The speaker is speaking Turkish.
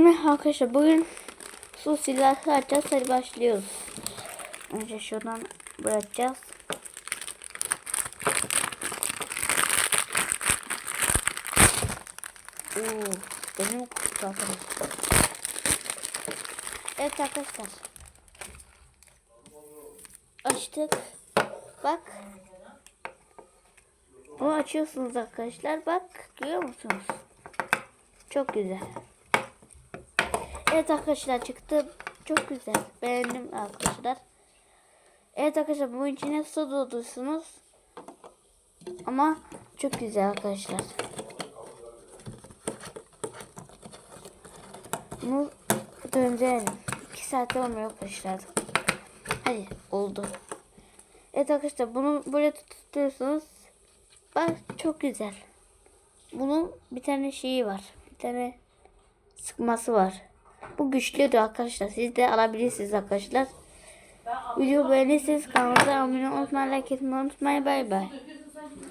Merhaba arkadaşlar. Bugün su silahı açacağız. Hadi başlıyoruz. Önce şuradan bırakacağız. Oo, benim arkadaşlar. Evet arkadaşlar. Açtık. Bak. Bunu açıyorsunuz arkadaşlar. Bak görüyor musunuz? Çok güzel. Evet arkadaşlar çıktı. Çok güzel. Beğendim arkadaşlar. Evet arkadaşlar bu içine su doldursunuz. Ama çok güzel arkadaşlar. Bunu döndürelim. 2 saat olmuyor arkadaşlar. Hadi oldu. Evet arkadaşlar bunu böyle tutuyorsunuz. Bak çok güzel. Bunun bir tane şeyi var. Bir tane sıkması var. Bu güçlüdür arkadaşlar. Siz de alabilirsiniz arkadaşlar. Video beğenirseniz kanalımıza abone olmayı, like etmeyi unutmayın. Bay bay.